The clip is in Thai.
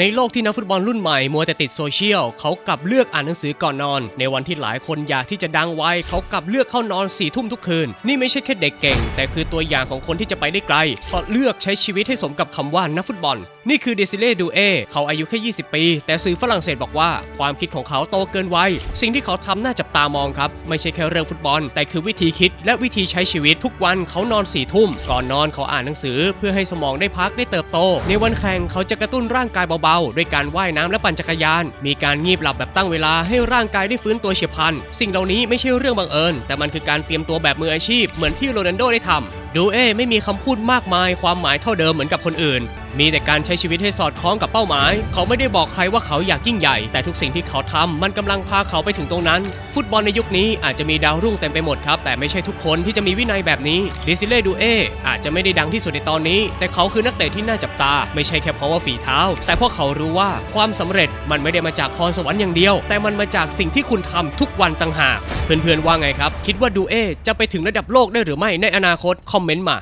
ในโลกที่นักฟุตบอลรุ่นใหม่มัวแต่ติดโซเชียลเขากลับเลือกอ่านหนังสือก่อนนอน ในวันที่หลายคนอยากที่จะดังไวเขากลับเลือกเข้านอนสี่ทุ่มทุกคืน นี่ไม่ใช่แค่เด็กเก่ง แต่คือตัวอย่างของคนที่จะไปได้ไกลเพราะเลือกใช้ชีวิตให้สมกับคำว่านักฟุตบอล นี่คือเดซิเล่ดูเอเขาอายุแค่ 20 ปี แต่สื่อฝรั่งเศสบอกว่า ความคิดของเขาโตเกินวัยสิ่งที่เขาทำน่าจับตามองครับไม่ใช่แค่เรื่องฟุตบอล แต่คือวิธีคิด และวิธีใช้ชีวิตทุกวันเขานอนสี่ทุ่มก่อนนอนเขาอ่านหนังสือ เพื่อให้สมองได้พักได้เติบโต ในวันแข่งเขาจะกระตุ้นร่างกายเบาๆ ด้วยการว่ายน้ำและปั่นจักรยาน มีการงีบหลับแบบตั้งเวลาให้ร่างกายได้ฟื้นตัวเฉียบพลัน สิ่งเหล่านี้ไม่ใช่เรื่องบังเอิญ แต่มันคือการเตรียมตัวแบบมืออาชีพเหมือนที่โรนัลโดได้ทำดูเอ้ไม่มีคำพูดมากมายความหมายเท่าเดิมเหมือนกับคนอื่น มีแต่การใช้ชีวิตให้สอดคล้องกับเป้าหมาย เขาไม่ได้บอกใครว่าเขาอยากยิ่งใหญ่ แต่ทุกสิ่งที่เขาทำมันกำลังพาเขาไปถึงตรงนั้น ฟุตบอลในยุคนี้อาจจะมีดาวรุ่งเต็มไปหมดครับ แต่ไม่ใช่ทุกคนที่จะมีวินัยแบบนี้ดิซิเล่ดูเออาจจะไม่ได้ดังที่สุดในตอนนี้ แต่เขาคือนักเตะที่น่าจับตา ไม่ใช่แค่เพราะว่าฝีเท้า แต่เพราะเขารู้ว่าความสำเร็จมันไม่ได้มาจากพรสวรรค์อย่างเดียว แต่มันมาจากสิ่งที่คุณทำทุกวันต่างหาก เพื่อนๆว่าไงครับ คิดว่าดูเอจะไปถึงระดับโลกได้หรือไม่ในอนาคตคอมเมนต์มา